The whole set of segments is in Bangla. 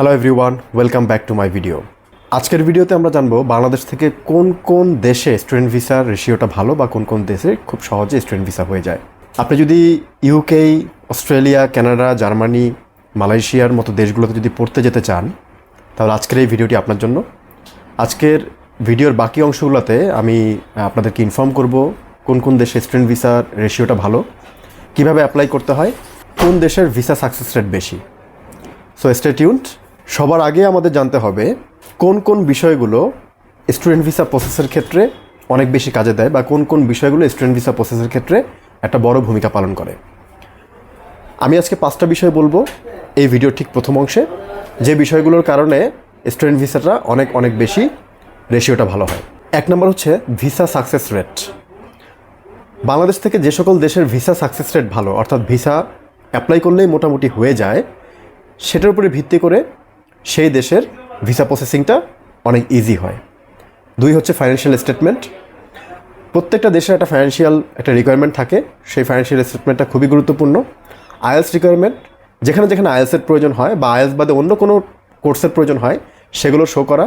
Hello everyone welcome back to my video আজকের ভিডিওতে আমরা জানব বাংলাদেশ থেকে কোন কোন দেশে স্টুডেন্ট ভিসার রেশিওটা ভালো বা কোন কোন দেশে খুব সহজে স্টুডেন্ট ভিসা হয়ে যায়। আপনি যদি ইউকে অস্ট্রেলিয়া কানাডা জার্মানি মালয়েশিয়ার মতো দেশগুলোতে যদি পড়তে যেতে চান, তাহলে আজকের এই ভিডিওটি আপনার জন্য। আজকের ভিডিওর বাকি অংশগুলোতে আমি আপনাদেরকে ইনফর্ম করব কোন কোন দেশে স্টুডেন্ট ভিসার রেশিওটা ভালো, কীভাবে অ্যাপ্লাই করতে হয়, কোন দেশের ভিসা সাকসেস রেট বেশি। সো স্টে টিউন্ড সবার আগে আমাদের জানতে হবে কোন কোন বিষয়গুলো স্টুডেন্ট ভিসা প্রসেসের ক্ষেত্রে অনেক বেশি কাজে দেয় বা কোন কোন বিষয়গুলো স্টুডেন্ট ভিসা প্রসেসের ক্ষেত্রে একটা বড় ভূমিকা পালন করে। আমি আজকে পাঁচটা বিষয় বলব এই ভিডিও ঠিক প্রথম অংশে। যে বিষয়গুলোর কারণে স্টুডেন্ট ভিসাটা অনেক অনেক বেশি রেশিওটা ভালো হয়। এক নম্বর হচ্ছে ভিসা সাকসেস রেট বাংলাদেশ থেকে যে সকল দেশের ভিসা সাকসেস রেট ভালো, অর্থাৎ ভিসা অ্যাপ্লাই করলেই মোটামুটি হয়ে যায়, সেটার উপরে ভিত্তি করে সেই দেশের ভিসা প্রসেসিংটা অনেক ইজি হয়। দুই হচ্ছে ফাইন্যান্সিয়াল স্টেটমেন্ট প্রত্যেকটা দেশের একটা ফাইন্যান্সিয়াল একটা রিকোয়ারমেন্ট থাকে। সেই ফাইন্যান্সিয়াল স্টেটমেন্টটা খুবই গুরুত্বপূর্ণ। আইএলস রিকোয়ারমেন্ট যেখানে যেখানে আইএলসের প্রয়োজন হয় বা আইএলস বাদে অন্য কোনো কোর্সের প্রয়োজন হয়, সেগুলো শো করা।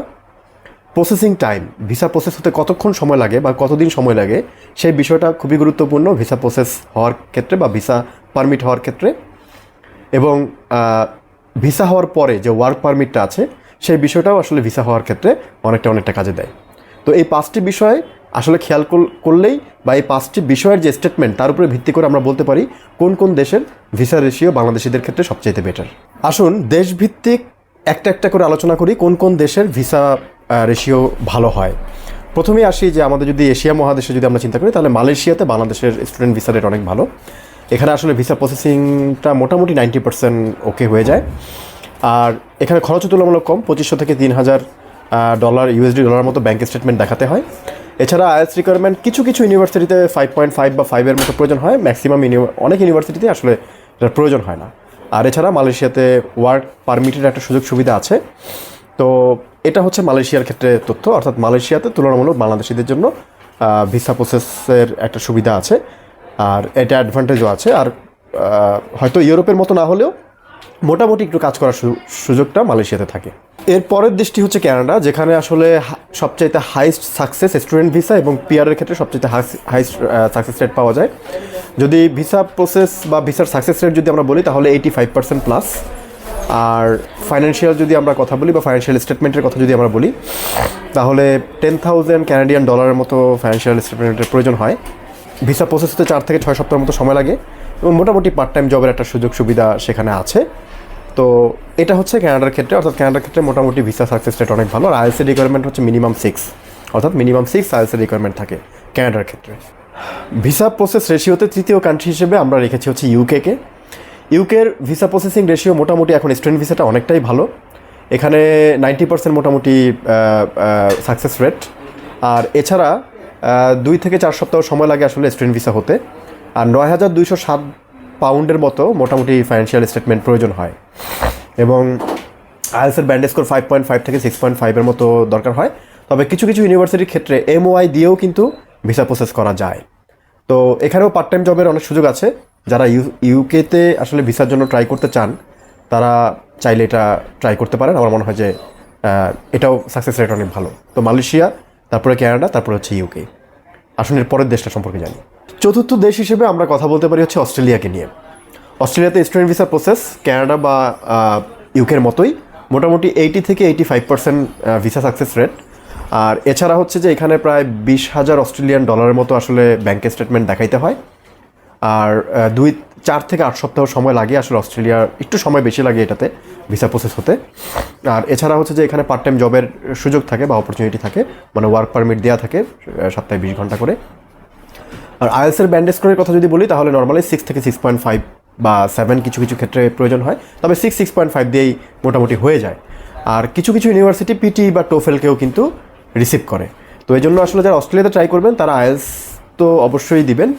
প্রসেসিং টাইম ভিসা প্রসেস হতে কতক্ষণ সময় লাগে বা কতদিন সময় লাগে, সেই বিষয়টা খুবই গুরুত্বপূর্ণ। ভিসা প্রসেস হওয়ার ক্ষেত্রে বা ভিসা পারমিট হওয়ার ক্ষেত্রে। এবং ভিসা হওয়ার পরে যে ওয়ার্ক পারমিটটা আছে, সেই বিষয়টাও আসলে ভিসা হওয়ার ক্ষেত্রে অনেকটা অনেকটা কাজে দেয়। তো এই পাঁচটি বিষয় আসলে খেয়াল করলেই বা এই পাঁচটি বিষয়ের যে স্টেটমেন্ট তার উপরে ভিত্তি করে আমরা বলতে পারি কোন কোন দেশের ভিসা রেশিও বাংলাদেশিদের ক্ষেত্রে সবচেয়ে বেটার আসুন দেশভিত্তিক একটা একটা করে আলোচনা করি কোন কোন দেশের ভিসা রেশিও ভালো হয়। প্রথমেই আসি যে আমাদের যদি এশিয়া মহাদেশে যদি আমরা চিন্তা করি, তাহলে মালয়েশিয়াতে বাংলাদেশের স্টুডেন্ট ভিসা রেট অনেক ভালো। এখানে আসলে ভিসা প্রসেসিংটা মোটামুটি নাইনটি পার্সেন্ট ওকে হয়ে যায়। আর এখানে খরচ তুলনামূলক কম, পঁচিশশো থেকে তিন হাজার ডলার ইউএসডি ডলার মতো ব্যাংক স্টেটমেন্ট দেখাতে হয়। এছাড়া আইএস রিকোয়ারমেন্ট কিছু কিছু ইউনিভার্সিটিতে ফাইভ পয়েন্ট ফাইভ বা ফাইভের মতো প্রয়োজন হয়। ম্যাক্সিমাম অনেক ইউনিভার্সিটিতে আসলে এটার প্রয়োজন হয় না। আর এছাড়া মালয়েশিয়াতে ওয়ার্ক পারমিটের একটা সুযোগ সুবিধা আছে। তো এটা হচ্ছে মালয়েশিয়ার ক্ষেত্রে তথ্য। অর্থাৎ মালয়েশিয়াতে তুলনামূলক বাংলাদেশিদের জন্য ভিসা প্রসেসের একটা সুবিধা আছে। আর এটা অ্যাডভান্টেজও আছে। আর হয়তো ইউরোপের মতো না হলেও মোটামুটি একটু কাজ করার সুযোগটা মালয়েশিয়াতে থাকে। এর পরের দেশটি হচ্ছে ক্যানাডা যেখানে আসলে সবচাইতে হাইস্ট সাকসেস স্টুডেন্ট ভিসা এবং পিআরের ক্ষেত্রে সবচাইতে হাইস্ট সাকসেস রেট পাওয়া যায়। যদি ভিসা প্রসেস বা ভিসার সাকসেস রেট যদি আমরা বলি, তাহলে এইটি ফাইভ পার্সেন্ট প্লাস আর ফাইন্যান্সিয়াল যদি আমরা কথা বলি বা ফাইন্যান্সিয়াল স্টেটমেন্টের কথা যদি আমরা বলি, তাহলে টেন থাউজেন্ড ক্যানাডিয়ান ডলারের মতো ফাইন্যান্সিয়াল স্টেটমেন্টের প্রয়োজন হয়। ভিসা প্রসেস হতে চার থেকে ছয় সপ্তাহের মতো সময় লাগে এবং মোটামুটি পার্ট টাইম জবের একটা সুযোগ সুবিধা সেখানে আছে। তো এটা হচ্ছে ক্যানাডার ক্ষেত্রে, অর্থাৎ ক্যানাডার ক্ষেত্রে মোটামুটি ভিসা সাকসেস রেট অনেক ভালো। আর আইএলসি রিকোয়ারমেন্ট হচ্ছে মিনিমাম সিক্স অর্থাৎ মিনিমাম সিক্স আইএলসি রিকোয়ারমেন্ট থাকে ক্যানাডার ক্ষেত্রে। ভিসা প্রসেস রেশিওতে তৃতীয় কান্ট্রি হিসেবে আমরা রেখেছি হচ্ছে ইউকেকে ইউকের ভিসা প্রসেসিং রেশিও মোটামুটি এখন স্টুডেন্ট ভিসাটা অনেকটাই ভালো। এখানে নাইনটি পার্সেন্ট মোটামুটি সাকসেস রেট আর এছাড়া দুই থেকে চার সপ্তাহ সময় লাগে আসলে স্টুডেন্ট ভিসা হতে। আর নয় হাজার দুইশো সাত পাউন্ডের মতো মোটামুটি ফাইন্যান্সিয়াল স্টেটমেন্ট প্রয়োজন হয়। এবং আইএলসের band score five point five থেকে সিক্স পয়েন্ট ফাইভের মতো দরকার হয়। তবে কিছু কিছু ইউনিভার্সিটির ক্ষেত্রে এমওআই দিয়েও কিন্তু ভিসা প্রসেস করা যায়। তো এখানেও পার্ট টাইম জবের অনেক সুযোগ আছে। যারা ইউ ইউকেতে আসলে ভিসার জন্য ট্রাই করতে চান, তারা চাইলে এটা ট্রাই করতে পারেন। আমার মনে হয় যে এটাও সাকসেস রেট অনেক ভালো। তো মালয়েশিয়া তারপরে কানাডা তারপরে হচ্ছে ইউকে আসুন এর পরের দেশটা সম্পর্কে জানি। চতুর্থ দেশ হিসেবে আমরা কথা বলতে পারি হচ্ছে অস্ট্রেলিয়াকে নিয়ে। অস্ট্রেলিয়াতে স্টুডেন্ট ভিসা প্রসেস কানাডা বা ইউকের মতোই। মোটামুটি এইটি থেকে eighty five percent visa success rate আর এছাড়া হচ্ছে যে এখানে প্রায় বিশ হাজার অস্ট্রেলিয়ান ডলারের মতো আসলে ব্যাংকের স্টেটমেন্ট দেখাইতে হয়। আর দুই চার থেকে আট সপ্তাহ সময় লাগে আসলে অস্ট্রেলিয়ার একটু সময় বেশি লাগে এটাতে ভিসা প্রসেস হতে। আর এছাড়া হচ্ছে যে এখানে পার্ট টাইম জবের সুযোগ থাকে বা অপরচুনিটি থাকে মানে ওয়ার্ক পারমিট দেওয়া থাকে সপ্তাহে বিশ ঘণ্টা করে। আর আইএলসের ব্যান্ডেজ স্কোরের কথা যদি বলি, তাহলে নর্মালি সিক্স থেকে সিক্স পয়েন্ট ফাইভ বা সেভেন কিছু কিছু ক্ষেত্রে প্রয়োজন হয়। তবে সিক্স সিক্স পয়েন্ট ফাইভ দিয়েই মোটামুটি হয়ে যায়। আর কিছু কিছু ইউনিভার্সিটি পিটি বা টোফেলকেও কিন্তু রিসিভ করে। তো এই জন্য আসলে যারা অস্ট্রেলিয়াতে ট্রাই করবেন, তারা আইএলস তো অবশ্যই দিবেন।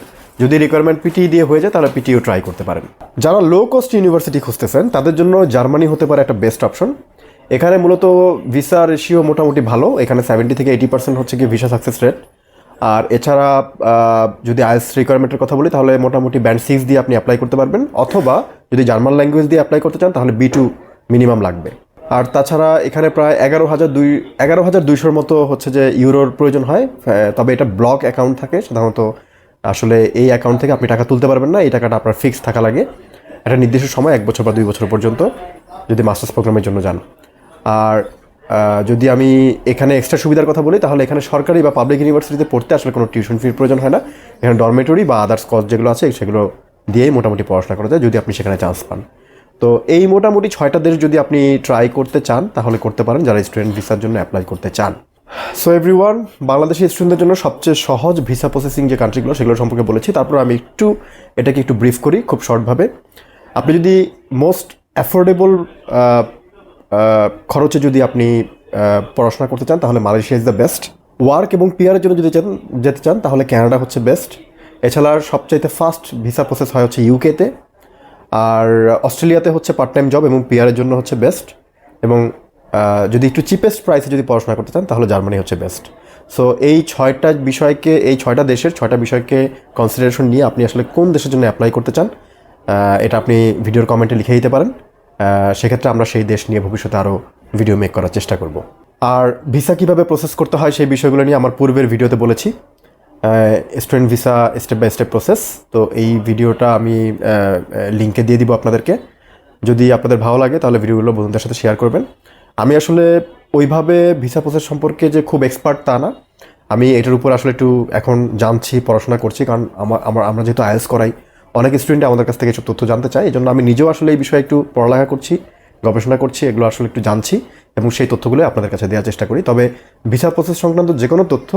যদি রিকোয়ারমেন্ট পিটি দিয়ে হয়ে যায়, তাহলে পিটিও ট্রাই করতে পারেন। যারা লো কস্ট ইউনিভার্সিটি খুঁজতেছেন, তাদের জন্য জার্মানি হতে পারে একটা বেস্ট অপশন এখানে মূলত ভিসা রেশিও মোটামুটি ভালো, এখানে সেভেন্টি থেকে এইটি পার্সেন্ট হচ্ছে কি ভিসা সাকসেস রেট আর এছাড়া যদি আইএলস রিকোয়ারমেন্টের কথা বলি, তাহলে মোটামুটি ব্যান্ড সিক্স দিয়ে আপনি অ্যাপ্লাই করতে পারবেন, অথবা যদি জার্মান ল্যাঙ্গুয়েজ দিয়ে অ্যাপ্লাই করতে চান, তাহলে বি টু মিনিমাম লাগবে। আর তাছাড়া এখানে প্রায় এগারো হাজার দুই, এগারো হাজার দুইশোর মতো হচ্ছে যে ইউরোর প্রয়োজন হয়। তবে এটা ব্লক অ্যাকাউন্ট থাকে, সাধারণত আসলে এই অ্যাকাউন্ট থেকে আপনি টাকা তুলতে পারবেন না, এই টাকাটা আপনার ফিক্সড থাকা লাগে। একটা নির্দিষ্ট সময়, এক বছর বা দুই বছর পর্যন্ত যদি মাস্টার্স প্রোগ্রামের জন্য যান। আর যদি আমি এখানে এক্সট্রা সুবিধার কথা বলি, তাহলে এখানে সরকারি বা পাবলিক ইউনিভার্সিটিতে পড়তে আসলে কোনো টিউশন ফির প্রয়োজন হয় না। এখানে ডরমেটরি বা আদার্স কস্ট যেগুলো আছে, সেগুলো দিয়েই মোটামুটি পড়াশোনা করা যায়, যদি আপনি সেখানে চান্স পান। তো এই মোটামুটি ছয়টা দেশ যদি আপনি ট্রাই করতে চান, তাহলে করতে পারেন। যারা স্টুডেন্ট ভিসার জন্য অ্যাপ্লাই করতে চান। সো এভরিওয়ান বাংলাদেশি স্টুডেন্টদের জন্য সবচেয়ে সহজ ভিসা প্রসেসিং যে কান্ট্রিগুলো সেগুলো সম্পর্কে বলেছি। তারপর আমি একটু এটাকে একটু ব্রিফ করি, খুব শর্টভাবে আপনি যদি মোস্ট অ্যাফোর্ডেবল খরচে যদি আপনি পড়াশোনা করতে চান, তাহলে Malaysia is the best work এবং পিয়ারের জন্য যদি চান যেতে চান, তাহলে কানাডা হচ্ছে বেস্ট এছাড়া সবচাইতে ফাস্ট ভিসা প্রসেস হয় হচ্ছে ইউকেতে আর অস্ট্রেলিয়াতে হচ্ছে পার্ট টাইম জব এবং পিয়ারের জন্য হচ্ছে বেস্ট এবং যদি একটু চিপেস্ট প্রাইসে যদি পড়াশোনা করতে চান, তাহলে জার্মানি হচ্ছে বেস্ট সো এই ছয়টা বিষয়কে, এই ছয়টা দেশের ছয়টা বিষয়কে কনসিডারেশন নিয়ে আপনি আসলে কোন দেশের জন্য অ্যাপ্লাই করতে চান এটা আপনি ভিডিওর কমেন্টে লিখে দিতে পারেন। সেক্ষেত্রে আমরা সেই দেশ নিয়ে ভবিষ্যতে আরও ভিডিও মেক করার চেষ্টা করব। আর ভিসা কীভাবে প্রসেস করতে হয় সেই বিষয়গুলো নিয়ে আমার পূর্বের ভিডিওতে বলেছি। Student visa step by step process তো এই ভিডিওটা আমি লিঙ্কে দিয়ে দিব আপনাদেরকে। যদি আপনাদের ভালো লাগে, তাহলে ভিডিওগুলো বন্ধুদের সাথে শেয়ার করবেন। আমি আসলে ওইভাবে ভিসা প্রসেস সম্পর্কে যে খুব এক্সপার্ট তা না। আমি এটার উপর আসলে একটু এখন জানছি, পড়াশোনা করছি, কারণ আমার আমার, আমরা যেহেতু আয়েস করাই, অনেক স্টুডেন্ট আমাদের কাছ থেকে এসব তথ্য জানতে চায় এই জন্য আমি নিজেও আসলে এই বিষয়ে একটু পড়ালেখা করছি, গবেষণা করছি, এগুলো আসলে একটু জানছি এবং সেই তথ্যগুলো আপনাদের কাছে দেওয়ার চেষ্টা করি। তবে ভিসা প্রসেস সংক্রান্ত যে কোনো তথ্য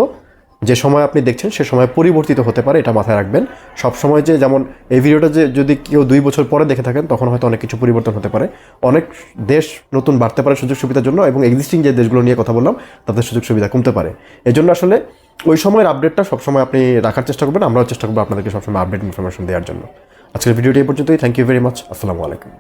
যে সময় আপনি দেখছেন, সে সময় পরিবর্তিত হতে পারে, এটা মাথায় রাখবেন। সব সময় যে যেমন এই ভিডিওটা যে যদি কেউ দুই বছর পরে দেখে থাকেন, তখন হয়তো অনেক কিছু পরিবর্তন হতে পারে। অনেক দেশ নতুন বাড়তে পারে সুযোগ সুবিধার জন্য এবং এক্সিস্টিং যে দেশগুলো নিয়ে কথা বললাম, তাদের সুযোগ সুবিধা কমতে পারে। এজন্য আসলে ওই সময়ের আপডেটটা সবসময় আপনি রাখার চেষ্টা করবেন, আমরাও চেষ্টা করব আপনাদেরকে সবসময় আপডেট ইনফরমেশন দেওয়ার জন্য। আজকের ভিডিওটি এই পর্যন্তই। থ্যাংক ইউ ভেরি মাচ আসসালামু আলাইকুম।